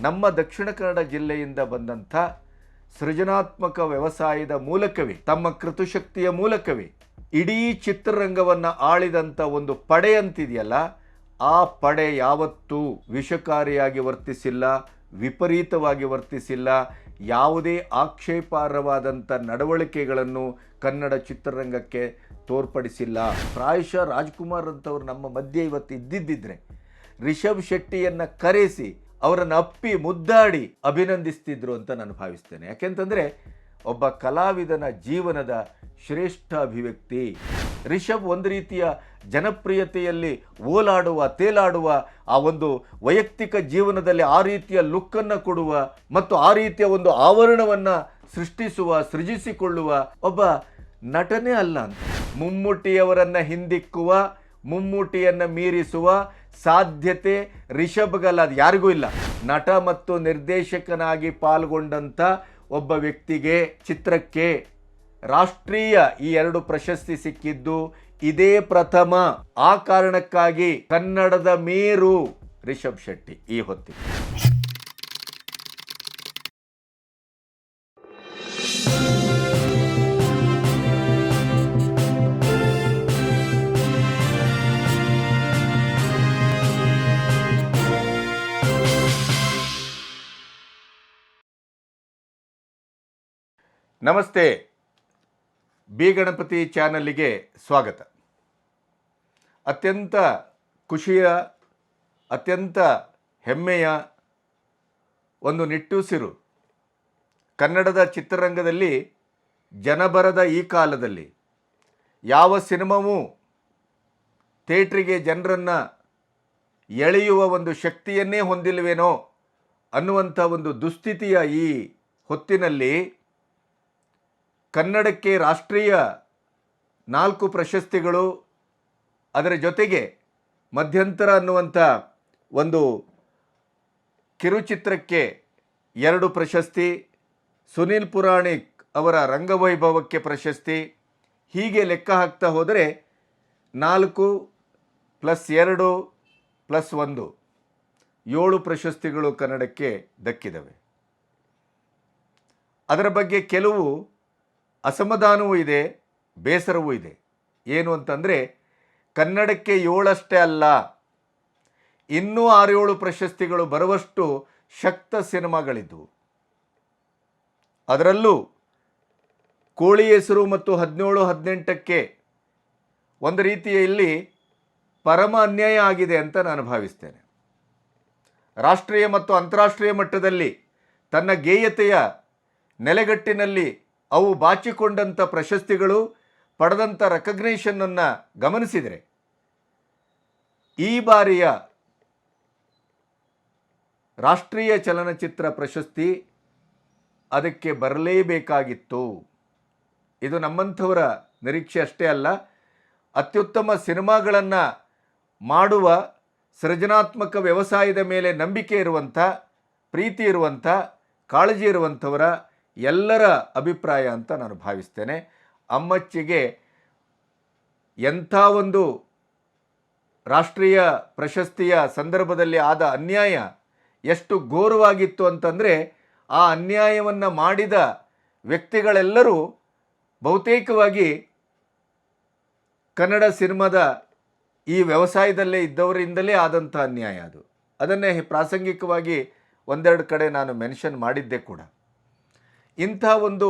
ನಮ್ಮ ದಕ್ಷಿಣ ಕನ್ನಡ ಜಿಲ್ಲೆಯಿಂದ ಬಂದಂಥ ಸೃಜನಾತ್ಮಕ ವ್ಯವಸಾಯದ ಮೂಲಕವೇ, ತಮ್ಮ ಕೃತುಶಕ್ತಿಯ ಮೂಲಕವೇ, ಇಡೀ ಚಿತ್ರರಂಗವನ್ನು ಆಳಿದಂಥ ಒಂದು ಪಡೆ ಅಂತಿದೆಯಲ್ಲ, ಆ ಪಡೆ ಯಾವತ್ತೂ ವಿಷಕಾರಿಯಾಗಿ ವರ್ತಿಸಿಲ್ಲ, ವಿಪರೀತವಾಗಿ ವರ್ತಿಸಿಲ್ಲ. ಯಾವುದೇ ಆಕ್ಷೇಪಾರ್ಹವಾದಂಥ ನಡವಳಿಕೆಗಳನ್ನು ಕನ್ನಡ ಚಿತ್ರರಂಗಕ್ಕೆ ತೋರ್ಪಡಿಸಿಲ್ಲ. ಪ್ರಾಯಶಃ ರಾಜ್ಕುಮಾರ್ ಅಂತವ್ರು ನಮ್ಮ ಮಧ್ಯೆ ಇವತ್ತು ಇದ್ದಿದ್ದಿದ್ರೆ, ರಿಷಬ್ ಶೆಟ್ಟಿಯನ್ನು ಕರೆಸಿ ಅವರನ್ನು ಅಪ್ಪಿ ಮುದ್ದಾಡಿ ಅಭಿನಂದಿಸ್ತಿದ್ರು ಅಂತ ನಾನು ಭಾವಿಸ್ತೇನೆ. ಯಾಕೆಂತಂದರೆ ಒಬ್ಬ ಕಲಾವಿದನ ಜೀವನದ ಶ್ರೇಷ್ಠ ಅಭಿವ್ಯಕ್ತಿ. ರಿಷಬ್ ಒಂದು ರೀತಿಯ ಜನಪ್ರಿಯತೆಯಲ್ಲಿ ಓಲಾಡುವ, ತೇಲಾಡುವ ಆ ಒಂದು ವೈಯಕ್ತಿಕ ಜೀವನದಲ್ಲಿ ಆ ರೀತಿಯ ಲುಕ್ಕನ್ನು ಕೊಡುವ ಮತ್ತು ಆ ರೀತಿಯ ಒಂದು ಆವರಣವನ್ನು ಸೃಷ್ಟಿಸುವ, ಸೃಜಿಸಿಕೊಳ್ಳುವ ಒಬ್ಬ ನಟನೆ ಅಲ್ಲ. ಅಂತ ಮುಮ್ಮುಟಿಯವರನ್ನ ಹಿಂದಿಕ್ಕುವ, ಮುಮ್ಮೂಟಿಯನ್ನು ಮೀರಿಸುವ ಸಾಧ್ಯತೆ ರಿಷಬ್ಗಲ್ಲ ಅದು ಯಾರಿಗೂ ಇಲ್ಲ. ನಟ ಮತ್ತು ನಿರ್ದೇಶಕನಾಗಿ ಪಾಲ್ಗೊಂಡಂಥ ಒಬ್ಬ ವ್ಯಕ್ತಿಗೆ ಚಿತ್ರಕ್ಕೆ ರಾಷ್ಟ್ರೀಯ ಈ ಎರಡು ಪ್ರಶಸ್ತಿ ಸಿಕ್ಕಿದ್ದು ಇದೇ ಪ್ರಥಮ. ಆ ಕಾರಣಕ್ಕಾಗಿ ಕನ್ನಡದ ಮೇರು ರಿಷಬ್ ಶೆಟ್ಟಿ ಈ ಹೊತ್ತಿಗೆ. ನಮಸ್ತೆ. ಬಿ ಗಣಪತಿ ಚಾನಲ್ಲಿಗೆ ಸ್ವಾಗತ. ಅತ್ಯಂತ ಖುಷಿಯ, ಅತ್ಯಂತ ಹೆಮ್ಮೆಯ ಒಂದು ನಿಟ್ಟುಸಿರು ಕನ್ನಡದ ಚಿತ್ರರಂಗದಲ್ಲಿ ಜನಬರದ ಈ ಕಾಲದಲ್ಲಿ ಯಾವ ಸಿನಿಮಾವೂ ಥಿಯೇಟ್ರಿಗೆ ಜನರನ್ನು ಎಳೆಯುವ ಒಂದು ಶಕ್ತಿಯನ್ನೇ ಹೊಂದಿಲ್ವೇನೋ ಅನ್ನುವಂಥ ಒಂದು ದುಸ್ಥಿತಿಯ ಈ ಹೊತ್ತಿನಲ್ಲಿ ಕನ್ನಡಕ್ಕೆ ರಾಷ್ಟ್ರೀಯ ನಾಲ್ಕು ಪ್ರಶಸ್ತಿಗಳು ಅದರ ಜೊತೆಗೆ ಮಧ್ಯಂತರ ಅನ್ನುವಂಥ ಒಂದು ಕಿರುಚಿತ್ರಕ್ಕೆ ಎರಡು ಪ್ರಶಸ್ತಿ, ಸುನೀಲ್ ಪುರಾಣಿಕ್ ಅವರ ರಂಗವೈಭವಕ್ಕೆ ಪ್ರಶಸ್ತಿ. ಹೀಗೆ ಲೆಕ್ಕ ಹಾಕ್ತಾ ಹೋದರೆ ನಾಲ್ಕು ಪ್ಲಸ್ ಎರಡು ಪ್ಲಸ್ ಒಂದು, ಏಳು ಪ್ರಶಸ್ತಿಗಳು ಕನ್ನಡಕ್ಕೆ ದಕ್ಕಿದವೆ. ಅದರ ಬಗ್ಗೆ ಕೆಲವು ಅಸಮಾಧಾನವೂ ಇದೆ, ಬೇಸರವೂ ಇದೆ. ಏನು ಅಂತಂದರೆ, ಕನ್ನಡಕ್ಕೆ ಏಳಷ್ಟೇ ಅಲ್ಲ, ಇನ್ನೂ ಆರೇಳು ಪ್ರಶಸ್ತಿಗಳು ಬರುವಷ್ಟು ಶಕ್ತ ಸಿನಿಮಾಗಳಿದ್ದವು ಅದರಲ್ಲೂ ಕೋಳಿ ಹೆಸರು ಮತ್ತು ಹದಿನೇಳು, ಹದಿನೆಂಟಕ್ಕೆ ಒಂದು ರೀತಿಯಲ್ಲಿ ಪರಮ ಅನ್ಯಾಯ ಆಗಿದೆ ಅಂತ ನಾನು ಭಾವಿಸ್ತೇನೆ. ರಾಷ್ಟ್ರೀಯ ಮತ್ತು ಅಂತಾರಾಷ್ಟ್ರೀಯ ಮಟ್ಟದಲ್ಲಿ ತನ್ನ ಗೇಯತೆಯ ನೆಲೆಗಟ್ಟಿನಲ್ಲಿ ಅವು ಬಾಚಿಕೊಂಡಂಥ ಪ್ರಶಸ್ತಿಗಳು, ಪಡೆದಂಥ ರೆಕಗ್ನೇಷನ್ನನ್ನು ಗಮನಿಸಿದರೆ, ಈ ಬಾರಿಯ ರಾಷ್ಟ್ರೀಯ ಚಲನಚಿತ್ರ ಪ್ರಶಸ್ತಿ ಅದಕ್ಕೆ ಬರಲೇಬೇಕಾಗಿತ್ತು. ಇದು ನಮ್ಮಂಥವರ ನಿರೀಕ್ಷೆ ಅಷ್ಟೇ ಅಲ್ಲ, ಅತ್ಯುತ್ತಮ ಸಿನಿಮಾಗಳನ್ನು ಮಾಡುವ ಸೃಜನಾತ್ಮಕ ವ್ಯವಸಾಯದ ಮೇಲೆ ನಂಬಿಕೆ ಇರುವಂಥ, ಪ್ರೀತಿ ಇರುವಂಥ, ಕಾಳಜಿ ಇರುವಂಥವರ ಎಲ್ಲರ ಅಭಿಪ್ರಾಯ ಅಂತ ನಾನು ಭಾವಿಸ್ತೇನೆ. ಅಮ್ಮಚ್ಚಿಗೆ ಎಂಥ ಒಂದು ರಾಷ್ಟ್ರೀಯ ಪ್ರಶಸ್ತಿಯ ಸಂದರ್ಭದಲ್ಲಿ ಆದ ಅನ್ಯಾಯ ಎಷ್ಟು ಘೋರವಾಗಿತ್ತು ಅಂತಂದರೆ ಆ ಅನ್ಯಾಯವನ್ನು ಮಾಡಿದ ವ್ಯಕ್ತಿಗಳೆಲ್ಲರೂ ಬಹುತೇಕವಾಗಿ ಕನ್ನಡ ಸಿನಿಮಾದ ಈ ವ್ಯವಸಾಯದಲ್ಲೇ ಇದ್ದವರಿಂದಲೇ ಆದಂಥ ಅನ್ಯಾಯ ಅದು. ಅದನ್ನೇ ಪ್ರಾಸಂಗಿಕವಾಗಿ ಒಂದೆರಡು ಕಡೆ ನಾನು ಮೆನ್ಷನ್ ಮಾಡಿದ್ದೆ ಕೂಡ. ಇಂಥ ಒಂದು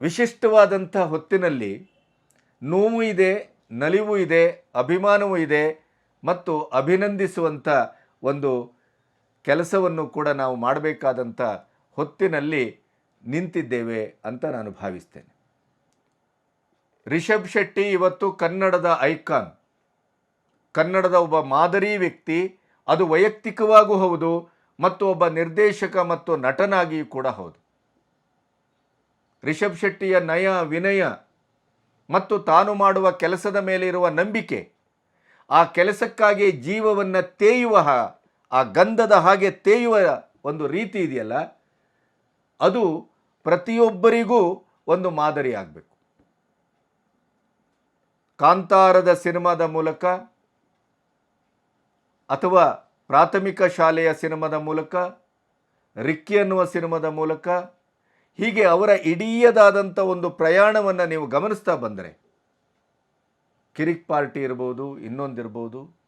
ವಿಶಿಷ್ಟವಾದಂಥ ಹೊತ್ತಿನಲ್ಲಿ ನೋವು ಇದೆ, ನಲಿವು ಇದೆ, ಅಭಿಮಾನವೂ ಇದೆ ಮತ್ತು ಅಭಿನಂದಿಸುವಂಥ ಒಂದು ಕೆಲಸವನ್ನು ಕೂಡ ನಾವು ಮಾಡಬೇಕಾದಂಥ ಹೊತ್ತಿನಲ್ಲಿ ನಿಂತಿದ್ದೇವೆ ಅಂತ ನಾನು ಭಾವಿಸ್ತೇನೆ. ರಿಷಬ್ ಶೆಟ್ಟಿ ಇವತ್ತು ಕನ್ನಡದ ಐಕಾನ್. ಕನ್ನಡದ ಒಬ್ಬ ಮಾದರಿ ವ್ಯಕ್ತಿ, ಅದು ವೈಯಕ್ತಿಕವಾಗೂ ಹೌದು ಮತ್ತು ಒಬ್ಬ ನಿರ್ದೇಶಕ ಮತ್ತು ನಟನಾಗಿಯೂ ಕೂಡ ಹೌದು. ರಿಷಬ್ ಶೆಟ್ಟಿಯ ನಯ, ವಿನಯ ಮತ್ತು ತಾನು ಮಾಡುವ ಕೆಲಸದ ಮೇಲೆ ಇರುವ ನಂಬಿಕೆ, ಆ ಕೆಲಸಕ್ಕಾಗಿ ಜೀವವನ್ನು ತೇಯುವ ಆ ಗಂಧದ ಹಾಗೆ ತೇಯುವ ಒಂದು ರೀತಿ ಇದೆಯಲ್ಲ, ಅದು ಪ್ರತಿಯೊಬ್ಬರಿಗೂ ಒಂದು ಮಾದರಿ ಆಗಬೇಕು. ಕಾಂತಾರದ ಸಿನಿಮಾದ ಮೂಲಕ ಅಥವಾ ಪ್ರಾಥಮಿಕ ಶಾಲೆಯ ಸಿನಿಮಾದ ಮೂಲಕ, ರಿಕ್ಕಿ ಅನ್ನುವ ಸಿನಿಮಾದ ಮೂಲಕ, ಹೀಗೆ ಅವರ ಇಡೀಯದಾದಂಥ ಒಂದು ಪ್ರಯಾಣವನ್ನು ನೀವು ಗಮನಿಸ್ತಾ ಬಂದರೆ, ಕಿರಿಕ್ ಪಾರ್ಟಿ ಇರ್ಬೋದು, ಇನ್ನೊಂದಿರ್ಬೋದು,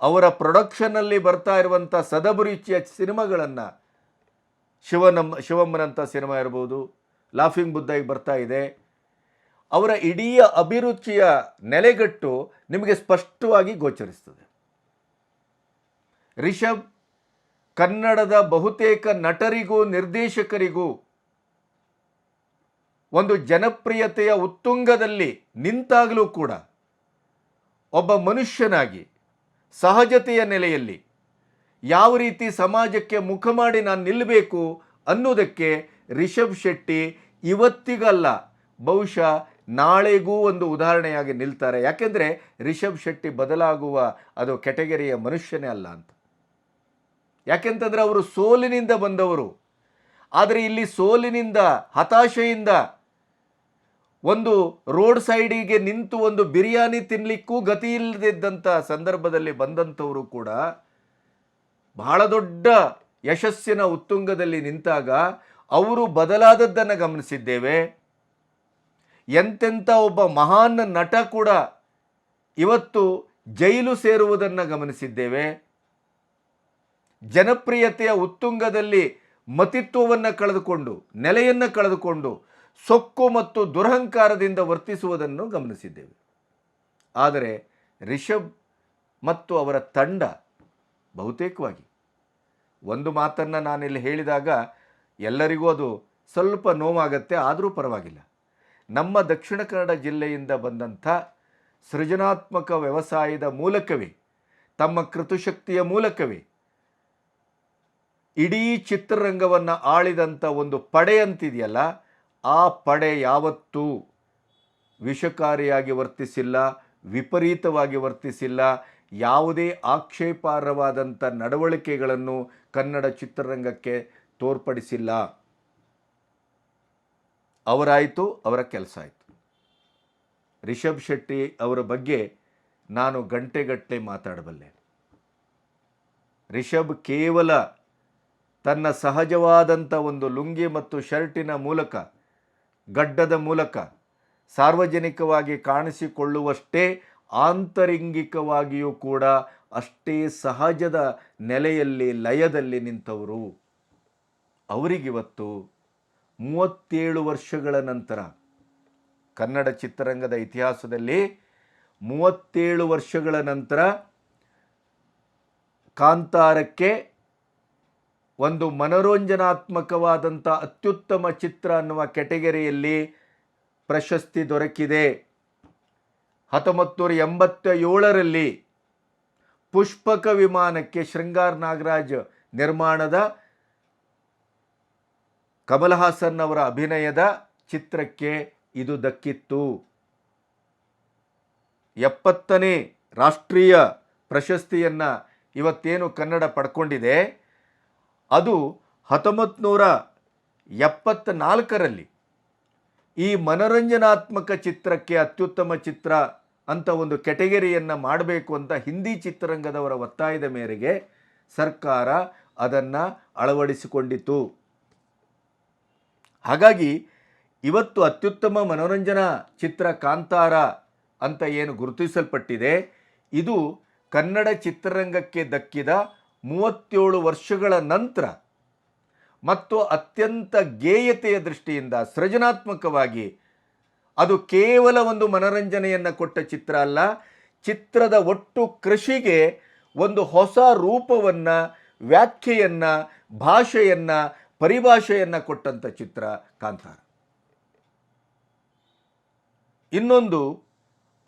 ಅವರ ಪ್ರೊಡಕ್ಷನ್ನಲ್ಲಿ ಬರ್ತಾ ಇರುವಂಥ ಸದಬುರುಚಿಯ ಸಿನಿಮಾಗಳನ್ನು ಶಿವನಮ್ಮ ಶಿವಮ್ಮನಂಥ ಸಿನಿಮಾ ಇರ್ಬೋದು, ಲಾಫಿಂಗ್ ಬುದ್ಧಾಗಿ ಬರ್ತಾ ಇದೆ. ಅವರ ಇಡೀ ಅಭಿರುಚಿಯ ನೆಲೆಗಟ್ಟು ನಿಮಗೆ ಸ್ಪಷ್ಟವಾಗಿ ಗೋಚರಿಸ್ತದೆ. ರಿಷಬ್, ಕನ್ನಡದ ಬಹುತೇಕ ನಟರಿಗೂ, ನಿರ್ದೇಶಕರಿಗೂ ಒಂದು ಜನಪ್ರಿಯತೆಯ ಉತ್ತುಂಗದಲ್ಲಿ ನಿಂತಾಗಲೂ ಕೂಡ ಒಬ್ಬ ಮನುಷ್ಯನಾಗಿ, ಸಹಜತೆಯ ನೆಲೆಯಲ್ಲಿ ಯಾವ ರೀತಿ ಸಮಾಜಕ್ಕೆ ಮುಖ ಮಾಡಿ ನಾನು ನಿಲ್ಲಬೇಕು ಅನ್ನೋದಕ್ಕೆ ರಿಷಬ್ ಶೆಟ್ಟಿ ಇವತ್ತಿಗಲ್ಲ, ಬಹುಶಃ ನಾಳೆಗೂ ಒಂದು ಉದಾಹರಣೆಯಾಗಿ ನಿಲ್ತಾರೆ. ಯಾಕೆಂದರೆ ರಿಷಬ್ ಶೆಟ್ಟಿ ಬದಲಾಗುವ ಅದು ಕೆಟಗರಿಯ ಮನುಷ್ಯನೇ ಅಲ್ಲ ಅಂತ. ಯಾಕೆಂತಂದರೆ ಅವರು ಸೋಲಿನಿಂದ ಬಂದವರು. ಆದರೆ ಇಲ್ಲಿ ಸೋಲಿನಿಂದ, ಹತಾಶೆಯಿಂದ ಒಂದು ರೋಡ್ ಸೈಡಿಗೆ ನಿಂತು ಒಂದು ಬಿರಿಯಾನಿ ತಿನ್ನಲಿಕ್ಕೂ ಗತಿ ಇಲ್ಲದಿದ್ದಂಥ ಸಂದರ್ಭದಲ್ಲಿ ಬಂದಂಥವರು ಕೂಡ ಬಹಳ ದೊಡ್ಡ ಯಶಸ್ಸಿನ ಉತ್ತುಂಗದಲ್ಲಿ ನಿಂತಾಗ ಅವರು ಬದಲಾದದ್ದನ್ನು ಗಮನಿಸಿದ್ದೇವೆ. ಎಂತೆಂಥ ಒಬ್ಬ ಮಹಾನ್ ನಟ ಕೂಡ ಇವತ್ತು ಜೈಲು ಸೇರುವುದನ್ನು ಗಮನಿಸಿದ್ದೇವೆ. ಜನಪ್ರಿಯತೆಯ ಉತ್ತುಂಗದಲ್ಲಿ ಮತಿತ್ವವನ್ನು ಕಳೆದುಕೊಂಡು, ನೆಲೆಯನ್ನು ಕಳೆದುಕೊಂಡು, ಸೊಕ್ಕು ಮತ್ತು ದುರಹಂಕಾರದಿಂದ ವರ್ತಿಸುವುದನ್ನು ಗಮನಿಸಿದ್ದೇವೆ. ಆದರೆ ರಿಷಬ್ ಮತ್ತು ಅವರ ತಂಡ ಬಹುತೇಕವಾಗಿ, ಒಂದು ಮಾತನ್ನು ನಾನಿಲ್ಲಿ ಹೇಳಿದಾಗ ಎಲ್ಲರಿಗೂ ಅದು ಸ್ವಲ್ಪ ನೋವಾಗತ್ತೆ, ಆದರೂ ಪರವಾಗಿಲ್ಲ. ನಮ್ಮ ದಕ್ಷಿಣ ಕನ್ನಡ ಜಿಲ್ಲೆಯಿಂದ ಬಂದಂಥ ಸೃಜನಾತ್ಮಕ ವ್ಯವಸಾಯದ ಮೂಲಕವೇ, ತಮ್ಮ ಕೃತುಶಕ್ತಿಯ ಮೂಲಕವೇ ಇಡೀ ಚಿತ್ರರಂಗವನ್ನು ಆಳಿದಂಥ ಒಂದು ಪಡೆ ಅಂತಿದೆಯಲ್ಲ ಆ ಪಡೆ ಯಾವತ್ತೂ ವಿಷಕಾರಿಯಾಗಿ ವರ್ತಿಸಿಲ್ಲ, ವಿಪರೀತವಾಗಿ ವರ್ತಿಸಿಲ್ಲ. ಯಾವುದೇ ಆಕ್ಷೇಪಾರ್ಹವಾದಂಥ ನಡವಳಿಕೆಗಳನ್ನು ಕನ್ನಡ ಚಿತ್ರರಂಗಕ್ಕೆ ತೋರ್ಪಡಿಸಿಲ್ಲ. ಅವರಾಯಿತು, ಅವರ ಕೆಲಸ ಆಯಿತು. ರಿಷಬ್ ಶೆಟ್ಟಿ ಅವರ ಬಗ್ಗೆ ನಾನು ಗಂಟೆಗಟ್ಟಲೆ ಮಾತಾಡಬಲ್ಲೆ. ರಿಷಬ್ ಕೇವಲ ತನ್ನ ಸಹಜವಾದಂಥ ಒಂದು ಲುಂಗಿ ಮತ್ತು ಶರ್ಟಿನ ಮೂಲಕ, ಗಡ್ಡದ ಮೂಲಕ ಸಾರ್ವಜನಿಕವಾಗಿ ಕಾಣಿಸಿಕೊಳ್ಳುವಷ್ಟೇ ಆಂತರಿಂಗಿಕವಾಗಿಯೂ ಕೂಡ ಅಷ್ಟೇ ಸಹಜದ ನೆಲೆಯಲ್ಲಿ, ಲಯದಲ್ಲಿ ನಿಂತವರು. ಅವರಿಗಿವತ್ತು ಮೂವತ್ತೇಳು ವರ್ಷಗಳ ನಂತರ, ಕನ್ನಡ ಚಿತ್ರರಂಗದ ಇತಿಹಾಸದಲ್ಲಿ ಮೂವತ್ತೇಳು ವರ್ಷಗಳ ನಂತರ ಕಾಂತಾರಕ್ಕೆ ಒಂದು ಮನೋರಂಜನಾತ್ಮಕವಾದಂಥ ಅತ್ಯುತ್ತಮ ಚಿತ್ರ ಅನ್ನುವ ಕೆಟಗರಿಯಲ್ಲಿ ಪ್ರಶಸ್ತಿ ದೊರಕಿದೆ. ಹತ್ತೊಂಬತ್ತು ಎಂಬತ್ತ ಏಳರಲ್ಲಿ ಪುಷ್ಪಕ ವಿಮಾನಕ್ಕೆ ಶೃಂಗಾರ್ ನಾಗರಾಜ್ ನಿರ್ಮಾಣದ ಕಮಲ್ ಹಾಸನ್ ಅವರ ಅಭಿನಯದ ಚಿತ್ರಕ್ಕೆ ಇದು ದಕ್ಕಿತ್ತು. ಎಪ್ಪತ್ತನೇ ರಾಷ್ಟ್ರೀಯ ಪ್ರಶಸ್ತಿಯನ್ನು ಇವತ್ತೇನು ಕನ್ನಡ ಪಡ್ಕೊಂಡಿದೆ? ಅದು ಹತ್ತೊಂಬತ್ತು ನೂರ ಎಪ್ಪತ್ತ್ನಾಲ್ಕರಲ್ಲಿ ಈ ಮನರಂಜನಾತ್ಮಕ ಚಿತ್ರಕ್ಕೆ ಅತ್ಯುತ್ತಮ ಚಿತ್ರ ಅಂತ ಒಂದು ಕೆಟಗರಿಯನ್ನು ಮಾಡಬೇಕು ಅಂತ ಹಿಂದಿ ಚಿತ್ರರಂಗದವರ ಒತ್ತಾಯದ ಮೇರೆಗೆ ಸರ್ಕಾರ ಅದನ್ನು ಅಳವಡಿಸಿಕೊಂಡಿತು ಹಾಗಾಗಿ ಇವತ್ತು ಅತ್ಯುತ್ತಮ ಮನೋರಂಜನಾ ಚಿತ್ರ ಕಾಂತಾರ ಅಂತ ಏನು ಗುರುತಿಸಲ್ಪಟ್ಟಿದೆ. ಇದು ಕನ್ನಡ ಚಿತ್ರರಂಗಕ್ಕೆ ದಕ್ಕಿದ ಮೂವತ್ತೇಳು ವರ್ಷಗಳ ನಂತರ ಮತ್ತು ಅತ್ಯಂತ ಗೇಯತೆಯ ದೃಷ್ಟಿಯಿಂದ ಸೃಜನಾತ್ಮಕವಾಗಿ ಅದು ಕೇವಲ ಒಂದು ಮನರಂಜನೆಯನ್ನು ಕೊಟ್ಟ ಚಿತ್ರ ಅಲ್ಲ, ಚಿತ್ರದ ಒಟ್ಟು ಕೃಷಿಗೆ ಒಂದು ಹೊಸ ರೂಪವನ್ನು, ವ್ಯಾಖ್ಯೆಯನ್ನು, ಭಾಷೆಯನ್ನು, ಪರಿಭಾಷೆಯನ್ನು ಕೊಟ್ಟಂಥ ಚಿತ್ರ ಕಾಂತಾರ. ಇನ್ನೊಂದು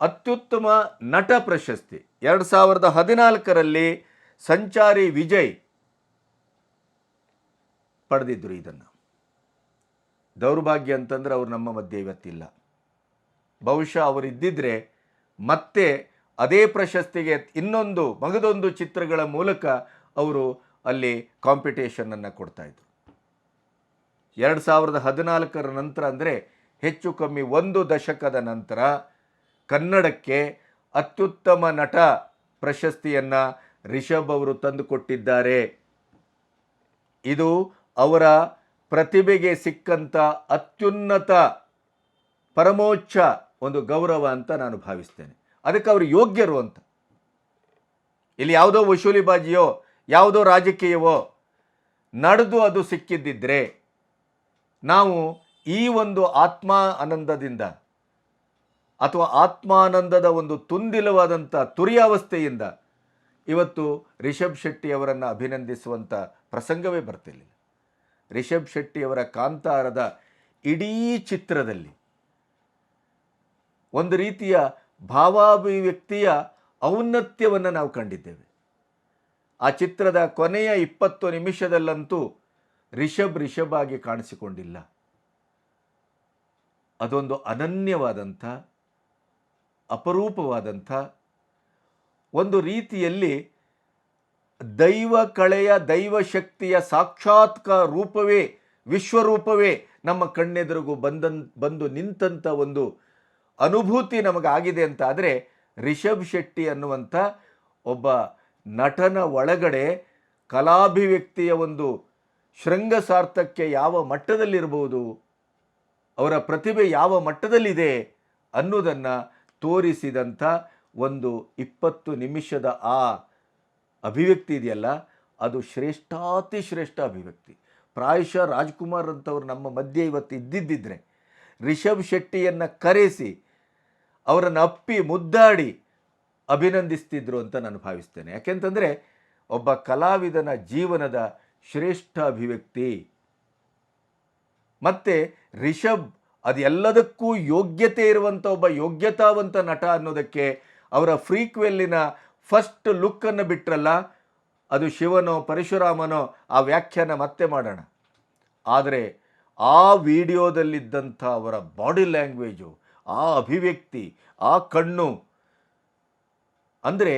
ಅತ್ಯುತ್ತಮ ನಟ ಪ್ರಶಸ್ತಿ. ಎರಡು ಸಾವಿರದ ಹದಿನಾಲ್ಕರಲ್ಲಿ ಸಂಚಾರಿ ವಿಜಯ್ ಪಡೆದಿದ್ದರು ಇದನ್ನು. ದೌರ್ಭಾಗ್ಯ ಅಂತಂದರೆ ಅವರು ನಮ್ಮ ಮಧ್ಯೆ ಇವತ್ತಿಲ್ಲ. ಬಹುಶಃ ಅವರು ಇದ್ದಿದ್ರೆ ಮತ್ತೆ ಅದೇ ಪ್ರಶಸ್ತಿಗೆ ಇನ್ನೊಂದು, ಮಗದೊಂದು ಚಿತ್ರಗಳ ಮೂಲಕ ಅವರು ಅಲ್ಲಿ ಕಾಂಪಿಟೇಷನನ್ನು ಕೊಡ್ತಾಯಿದ್ರು ಎರಡು ಸಾವಿರದ ಹದಿನಾಲ್ಕರ ನಂತರ ಅಂದರೆ ಹೆಚ್ಚು ಕಮ್ಮಿ ಒಂದು ದಶಕದ ನಂತರ ಕನ್ನಡಕ್ಕೆ ಅತ್ಯುತ್ತಮ ನಟ ಪ್ರಶಸ್ತಿಯನ್ನು ರಿಷಬ್ ಅವರು ತಂದುಕೊಟ್ಟಿದ್ದಾರೆ ಇದು ಅವರ ಪ್ರತಿಭೆಗೆ ಸಿಕ್ಕಂಥ ಅತ್ಯುನ್ನತ ಪರಮೋಚ್ಚ ಒಂದು ಗೌರವ ಅಂತ ನಾನು ಭಾವಿಸ್ತೇನೆ. ಅದಕ್ಕೆ ಅವರು ಯೋಗ್ಯರು ಅಂತ. ಇಲ್ಲಿ ಯಾವುದೋ ವಸೂಲಿಬಾಜಿಯೋ, ಯಾವುದೋ ರಾಜಕೀಯವೋ ನಡೆದು ಅದು ಸಿಕ್ಕಿದ್ದಿದ್ರೆ ನಾವು ಈ ಒಂದು ಆತ್ಮ ಆನಂದದಿಂದ ಅಥವಾ ಆತ್ಮಾನಂದದ ಒಂದು ತುಂದಿಲವಾದಂಥ ತುರಿಯಾವಸ್ಥೆಯಿಂದ ಇವತ್ತು ರಿಷಬ್ ಶೆಟ್ಟಿ ಅವರನ್ನು ಅಭಿನಂದಿಸುವಂಥ ಪ್ರಸಂಗವೇ ಬರ್ತಿರಲಿಲ್ಲ. ರಿಷಬ್ ಶೆಟ್ಟಿ ಅವರ ಕಾಂತಾರದ ಇಡೀ ಚಿತ್ರದಲ್ಲಿ ಒಂದು ರೀತಿಯ ಭಾವಾಭಿವ್ಯಕ್ತಿಯ ಔನ್ನತ್ಯವನ್ನು ನಾವು ಕಂಡಿದ್ದೇವೆ. ಆ ಚಿತ್ರದ ಕೊನೆಯ ಇಪ್ಪತ್ತು ನಿಮಿಷದಲ್ಲಂತೂ ರಿಷಬ್ ರಿಷಬ್ ಆಗಿ ಕಾಣಿಸಿಕೊಂಡಿಲ್ಲ. ಅದೊಂದು ಅನನ್ಯವಾದಂಥ, ಅಪರೂಪವಾದಂಥ ಒಂದು ರೀತಿಯಲ್ಲಿ ದೈವ ಕಳೆಯ ದೈವ ಶಕ್ತಿಯ ಸಾಕ್ಷಾತ್ಕ ರೂಪವೇ, ವಿಶ್ವರೂಪವೇ ನಮ್ಮ ಕಣ್ಣೆದುರಿಗೂ ಬಂದನ್, ಬಂದು ನಿಂತಂಥ ಒಂದು ಅನುಭೂತಿ ನಮಗಾಗಿದೆ ಅಂತ ಆದರೆ ರಿಷಬ್ ಶೆಟ್ಟಿ ಅನ್ನುವಂಥ ಒಬ್ಬ ನಟನ ಒಳಗಡೆ ಕಲಾಭಿವ್ಯಕ್ತಿಯ ಒಂದು ಶೃಂಗ ಸಾರ್ಥಕ್ಕೆ ಯಾವ ಮಟ್ಟದಲ್ಲಿರ್ಬೋದು, ಅವರ ಪ್ರತಿಭೆ ಯಾವ ಮಟ್ಟದಲ್ಲಿದೆ ಅನ್ನೋದನ್ನು ತೋರಿಸಿದಂಥ ಒಂದು ಇಪ್ಪತ್ತು ನಿಮಿಷದ ಆ ಅಭಿವ್ಯಕ್ತಿ ಇದೆಯಲ್ಲ, ಅದು ಶ್ರೇಷ್ಠಾತಿ ಶ್ರೇಷ್ಠ ಅಭಿವ್ಯಕ್ತಿ. ಪ್ರಾಯಶಃ ರಾಜ್ಕುಮಾರ್ ಅಂತವ್ರು ನಮ್ಮ ಮಧ್ಯೆ ಇವತ್ತು ಇದ್ದಿದ್ದಿದ್ರೆ ರಿಷಬ್ ಶೆಟ್ಟಿಯನ್ನು ಕರೆಸಿ ಅವರನ್ನು ಅಪ್ಪಿ ಮುದ್ದಾಡಿ ಅಭಿನಂದಿಸ್ತಿದ್ರು ಅಂತ ನಾನು ಭಾವಿಸ್ತೇನೆ. ಯಾಕೆಂತಂದರೆ ಒಬ್ಬ ಕಲಾವಿದನ ಜೀವನದ ಶ್ರೇಷ್ಠ ಅಭಿವ್ಯಕ್ತಿ. ಮತ್ತು ರಿಷಬ್ ಅದೆಲ್ಲದಕ್ಕೂ ಯೋಗ್ಯತೆ ಇರುವಂಥ ಒಬ್ಬ ಯೋಗ್ಯತಾವಂತ ನಟ ಅನ್ನೋದಕ್ಕೆ ಅವರ ಫ್ರೀಕ್ವೆಲ್ಲಿನ ಫಸ್ಟ್ ಲುಕ್ಕನ್ನು ಬಿಟ್ರಲ್ಲ, ಅದು ಶಿವನೋ, ಪರಶುರಾಮನೋ, ಆ ವ್ಯಾಖ್ಯಾನ ಮತ್ತೆ ಮಾಡೋಣ. ಆದರೆ ಆ ವಿಡಿಯೋದಲ್ಲಿದ್ದಂಥ ಅವರ ಬಾಡಿ ಲ್ಯಾಂಗ್ವೇಜು ಆ ಅಭಿವ್ಯಕ್ತಿ, ಆ ಕಣ್ಣು, ಅಂದರೆ